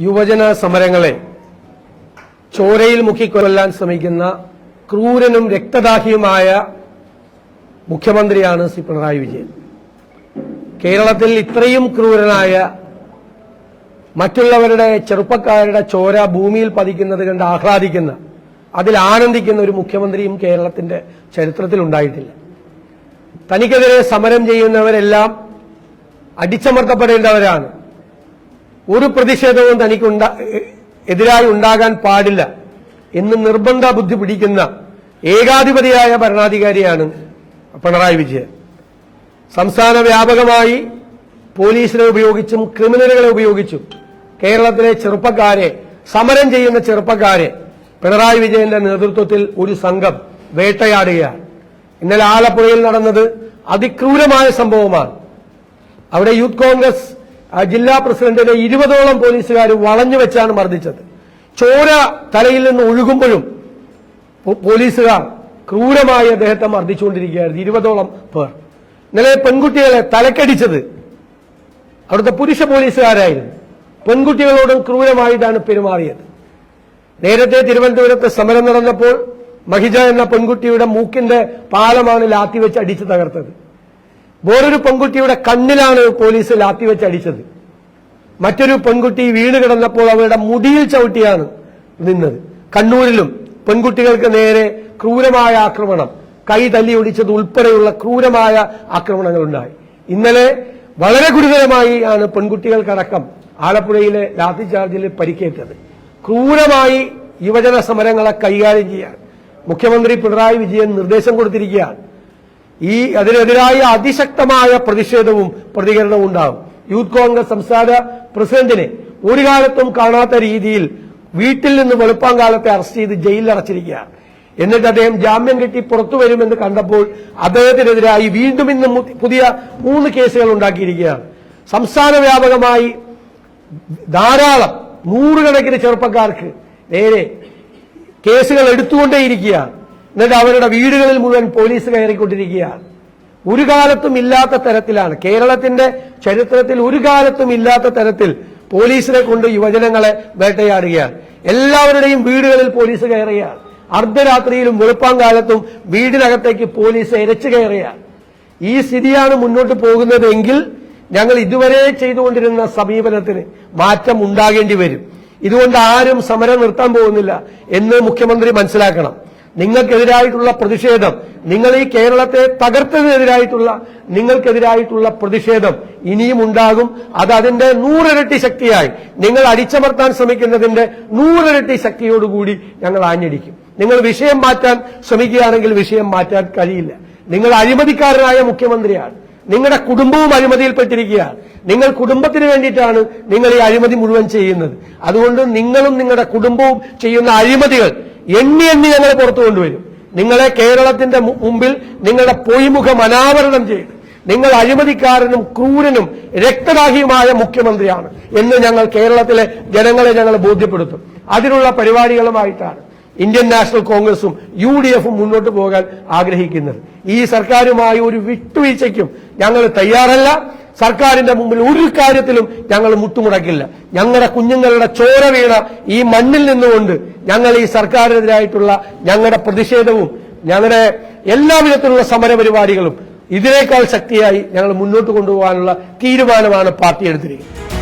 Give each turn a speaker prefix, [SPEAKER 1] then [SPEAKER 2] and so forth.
[SPEAKER 1] യുവജന സമരങ്ങളെ ചോരയിൽ മുക്കിക്കൊല്ലാൻ ശ്രമിക്കുന്ന ക്രൂരനും രക്തദാഹിയുമായ മുഖ്യമന്ത്രിയാണ് ശ്രീ പിണറായി വിജയൻ. കേരളത്തിൽ ഇത്രയും ക്രൂരനായ മറ്റുള്ളവരുടെ ചെറുപ്പക്കാരുടെ ചോര ഭൂമിയിൽ പതിക്കുന്നത് കണ്ട് ആഹ്ലാദിക്കുന്ന അതിൽ ആനന്ദിക്കുന്ന ഒരു മുഖ്യമന്ത്രിയും കേരളത്തിന്റെ ചരിത്രത്തിൽ ഉണ്ടായിട്ടില്ല. തനിക്കെതിരെ സമരം ചെയ്യുന്നവരെല്ലാം അടിച്ചമർത്തപ്പെടേണ്ടവരാണ്. ഒരു പ്രതിഷേധവും തനിക്ക് എതിരായി ഉണ്ടാകാൻ പാടില്ല എന്ന് നിർബന്ധ ബുദ്ധി പിടിക്കുന്ന ഏകാധിപതിയായ ഭരണാധികാരിയാണ് പിണറായി വിജയൻ. സംസ്ഥാന വ്യാപകമായി പോലീസിനെ ഉപയോഗിച്ചും ക്രിമിനലുകളെ ഉപയോഗിച്ചും കേരളത്തിലെ ചെറുപ്പക്കാരെ സമരം ചെയ്യുന്ന ചെറുപ്പക്കാരെ പിണറായി വിജയന്റെ നേതൃത്വത്തിൽ ഒരു സംഘം വേട്ടയാടുകയാണ്. ഇന്നലെ ആലപ്പുഴയിൽ നടന്നത് അതിക്രൂരമായ സംഭവമാണ്. അവിടെ യൂത്ത് കോൺഗ്രസ് ആ, ജില്ലാ പ്രസിഡന്റിനെ ഇരുപതോളം പോലീസുകാർ വളഞ്ഞു വെച്ചാണ് മർദ്ദിച്ചത്. ചോര തലയിൽ നിന്ന് ഒഴുകുമ്പോഴും പോലീസുകാർ ക്രൂരമായി അദ്ദേഹത്തെ മർദ്ദിച്ചുകൊണ്ടിരിക്കുകയായിരുന്നു ഇരുപതോളം പേർ. ഇന്നലെ പെൺകുട്ടികളെ തലക്കടിച്ചത് അവിടുത്തെ പുരുഷ പോലീസുകാരായിരുന്നു. പെൺകുട്ടികളോടും ക്രൂരമായിട്ടാണ് പെരുമാറിയത്. നേരത്തെ തിരുവനന്തപുരത്ത് സമരം നടന്നപ്പോൾ മഹിജ എന്ന പെൺകുട്ടിയുടെ മൂക്കിന്റെ പാലമാണ് ലാത്തി വെച്ച് അടിച്ചു തകർത്തത്. വേറൊരു പെൺകുട്ടിയുടെ കണ്ണിലാണ് പോലീസ് ലാത്തി വെച്ച് അടിച്ചത്. മറ്റൊരു പെൺകുട്ടി വീണ് കിടന്നപ്പോൾ അവരുടെ മുടിയിൽ ചവിട്ടിയാണ് നിന്നത്. കണ്ണൂരിലും പെൺകുട്ടികൾക്ക് നേരെ ക്രൂരമായ ആക്രമണം. കൈ തല്ലി ഒടിച്ചത് ഉൾപ്പെടെയുള്ള ക്രൂരമായ ആക്രമണങ്ങൾ ഉണ്ടായി ഇന്നലെ വളരെ ഗുരുതരമായി ആണ് പെൺകുട്ടികൾക്കടക്കം ആലപ്പുഴയിലെ ലാത്തി ചാർജിൽ പരിക്കേറ്റത്. ക്രൂരമായി യുവജന സമരങ്ങളെ കൈകാര്യം ചെയ്യാൻ മുഖ്യമന്ത്രി പിണറായി വിജയൻ നിർദ്ദേശം കൊടുത്തിരിക്കുകയാണ്. ഈ അതിനെതിരായ അതിശക്തമായ പ്രതിഷേധവും പ്രതികരണവും ഉണ്ടാകും യൂത്ത് കോൺഗ്രസ് സംസ്ഥാന പ്രസിഡന്റിനെ ഒരു കാലത്തും കാണാത്ത രീതിയിൽ വീട്ടിൽ നിന്ന് വെളുപ്പാങ്കാലത്തെ അറസ്റ്റ് ചെയ്ത് ജയിലിൽ അടച്ചിരിക്കുകയാണ്. എന്നിട്ട് അദ്ദേഹം ജാമ്യം കിട്ടി പുറത്തു വരുമെന്ന് കണ്ടപ്പോൾ അദ്ദേഹത്തിനെതിരായി വീണ്ടും ഇന്ന് പുതിയ മൂന്ന് കേസുകൾ ഉണ്ടാക്കിയിരിക്കുകയാണ്. സംസ്ഥാന വ്യാപകമായി ധാരാളം നൂറുകണക്കിന് ചെറുപ്പക്കാർക്ക് നേരെ കേസുകൾ എടുത്തുകൊണ്ടേയിരിക്കുകയാണ്. എന്നിട്ട് അവരുടെ വീടുകളിൽ മുഴുവൻ പോലീസ് കയറിക്കൊണ്ടിരിക്കുകയാണ്. ഒരു കാലത്തും ഇല്ലാത്ത തരത്തിലാണ്. കേരളത്തിന്റെ ചരിത്രത്തിൽ ഒരു കാലത്തും ഇല്ലാത്ത തരത്തിൽ പോലീസിനെ കൊണ്ട് യുവജനങ്ങളെ വേട്ടയാടുകയാണ്. എല്ലാവരുടെയും വീടുകളിൽ പോലീസ് കയറുകയാണ്. അർദ്ധരാത്രിയിലും വെളുപ്പാങ്കാലത്തും വീടിനകത്തേക്ക് പോലീസ് എരച്ചു കയറുകയാണ്. ഈ സ്ഥിതിയാണ് മുന്നോട്ട് പോകുന്നതെങ്കിൽ ഞങ്ങൾ ഇതുവരെ ചെയ്തുകൊണ്ടിരുന്ന സമീപനത്തിന് മാറ്റം ഉണ്ടാകേണ്ടി വരും. ഇതുകൊണ്ട് ആരും സമരം നിർത്താൻ പോകുന്നില്ല എന്ന് മുഖ്യമന്ത്രി മനസ്സിലാക്കണം. നിങ്ങൾക്കെതിരായിട്ടുള്ള പ്രതിഷേധം. നിങ്ങൾ ഈ കേരളത്തെ തകർത്തതിനെതിരായിട്ടുള്ള നിങ്ങൾക്കെതിരായിട്ടുള്ള പ്രതിഷേധം ഇനിയും ഉണ്ടാകും. അത് അതിന്റെ നൂറിരട്ടി ശക്തിയായി നിങ്ങൾ അടിച്ചമർത്താൻ ശ്രമിക്കുന്നതിന്റെ നൂറിരട്ടി ശക്തിയോടുകൂടി ഞങ്ങൾ ആഞ്ഞടിക്കും. നിങ്ങൾ വിഷയം മാറ്റാൻ ശ്രമിക്കുകയാണെങ്കിൽ വിഷയം മാറ്റാൻ കഴിയില്ല. നിങ്ങൾ അഴിമതിക്കാരനായ മുഖ്യമന്ത്രിയാണ്. നിങ്ങളുടെ കുടുംബവും അഴിമതിയിൽപ്പെട്ടിരിക്കുകയാണ്. നിങ്ങൾ കുടുംബത്തിന് വേണ്ടിയിട്ടാണ് നിങ്ങൾ ഈ അഴിമതി മുഴുവൻ ചെയ്യുന്നത്. അതുകൊണ്ട് നിങ്ങളും നിങ്ങളുടെ കുടുംബവും ചെയ്യുന്ന അഴിമതികൾ എണ്ണി എണ്ണി ഞങ്ങൾ പുറത്തു കൊണ്ടുവരും. നിങ്ങളെ കേരളത്തിന്റെ മുമ്പിൽ നിങ്ങളുടെ പൊയ്മുഖം അനാവരണം ചെയ്ത് നിങ്ങൾ അഴിമതിക്കാരനും ക്രൂരനും രക്തദാഹിയുമായ മുഖ്യമന്ത്രിയാണ് എന്ന് ഞങ്ങൾ കേരളത്തിലെ ജനങ്ങളെ ഞങ്ങൾ ബോധ്യപ്പെടുത്തും. അതിനുള്ള പരിപാടികളുമായിട്ടാണ് ഇന്ത്യൻ നാഷണൽ കോൺഗ്രസും യു ഡി എഫും മുന്നോട്ട് പോകാൻ ആഗ്രഹിക്കുന്നത്. ഈ സർക്കാരുമായി ഒരു വിട്ടുവീഴ്ചയ്ക്കും ഞങ്ങൾ തയ്യാറല്ല. സർക്കാരിന്റെ മുമ്പിൽ ഒരു കാര്യത്തിലും ഞങ്ങൾ മുട്ടുമുടക്കില്ല. ഞങ്ങളുടെ കുഞ്ഞുങ്ങളുടെ ചോര വീണ ഈ മണ്ണിൽ നിന്നുകൊണ്ട് ഞങ്ങൾ ഈ സർക്കാരിനെതിരായിട്ടുള്ള ഞങ്ങളുടെ പ്രതിഷേധവും ഞങ്ങളുടെ എല്ലാവിധത്തിലുള്ള സമരപരിപാടികളും ഇതിനേക്കാൾ ശക്തിയായി ഞങ്ങൾ മുന്നോട്ട് കൊണ്ടുപോകാനുള്ള തീരുമാനമാണ് പാർട്ടി എടുത്തിരിക്കുന്നത്.